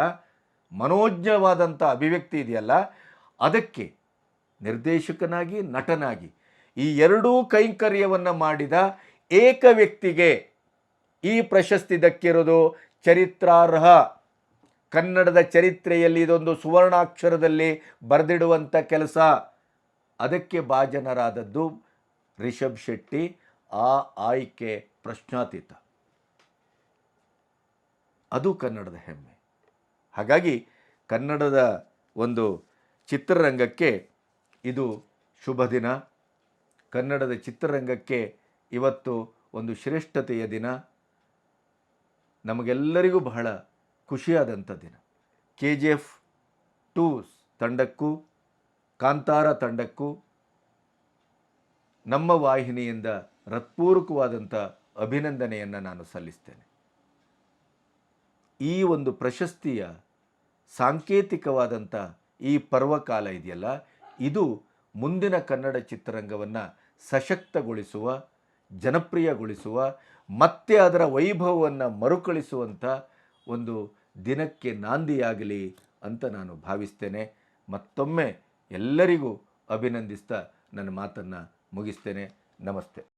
ಮನೋಜ್ಞವಾದಂಥ ಅಭಿವ್ಯಕ್ತಿ ಇದೆಯಲ್ಲ, ಅದಕ್ಕೆ ನಿರ್ದೇಶಕನಾಗಿ, ನಟನಾಗಿ ಈ ಎರಡೂ ಕೈಂಕರ್ಯವನ್ನು ಮಾಡಿದ ಏಕ ವ್ಯಕ್ತಿಗೆ ಈ ಪ್ರಶಸ್ತಿ ದಕ್ಕಿರೋದು ಚರಿತ್ರಾರ್ಹ. ಕನ್ನಡದ ಚರಿತ್ರೆಯಲ್ಲಿ ಇದೊಂದು ಸುವರ್ಣಾಕ್ಷರದಲ್ಲಿ ಬರೆದಿಡುವಂಥ ಕೆಲಸ. ಅದಕ್ಕೆ ಭಾಜನರಾದದ್ದು ರಿಷಬ್ ಶೆಟ್ಟಿ. ಆ ಆಯ್ಕೆ ಪ್ರಶ್ನಾತೀತ. ಅದು ಕನ್ನಡದ ಹೆಮ್ಮೆ. ಹಾಗಾಗಿ ಕನ್ನಡದ ಒಂದು ಚಿತ್ರರಂಗಕ್ಕೆ ಇದು ಶುಭ ದಿನ. ಕನ್ನಡದ ಚಿತ್ರರಂಗಕ್ಕೆ ಇವತ್ತು ಒಂದು ಶ್ರೇಷ್ಠತೆಯ ದಿನ. ನಮಗೆಲ್ಲರಿಗೂ ಬಹಳ ಖುಷಿಯಾದಂಥ ದಿನ. ಕೆ ಜಿ ಎಫ್ ಟೂ ತಂಡಕ್ಕೂ, ಕಾಂತಾರ ತಂಡಕ್ಕೂ, ನಮ್ಮ ವಾಹಿನಿಯಿಂದ ಹೃತ್ಪೂರ್ವಕವಾದಂಥ ಅಭಿನಂದನೆಯನ್ನು ನಾನು ಸಲ್ಲಿಸ್ತೇನೆ. ಈ ಒಂದು ಪ್ರಶಸ್ತಿಯ ಸಾಂಕೇತಿಕವಾದಂಥ ಈ ಪರ್ವಕಾಲ ಇದೆಯಲ್ಲ, ಇದು ಮುಂದಿನ ಕನ್ನಡ ಚಿತ್ರರಂಗವನ್ನು ಸಶಕ್ತಗೊಳಿಸುವ, ಜನಪ್ರಿಯಗೊಳಿಸುವ, ಮತ್ತೆ ಅದರ ವೈಭವವನ್ನು ಮರುಕಳಿಸುವಂಥ ಒಂದು ದಿನಕ್ಕೆ ನಾಂದಿಯಾಗಲಿ ಅಂತ ನಾನು ಭಾವಿಸ್ತೇನೆ. ಮತ್ತೊಮ್ಮೆ ಎಲ್ಲರಿಗೂ ಅಭಿನಂದಿಸ್ತಾ ನನ್ನ ಮಾತನ್ನು ಮುಗಿಸ್ತೇನೆ. ನಮಸ್ತೆ.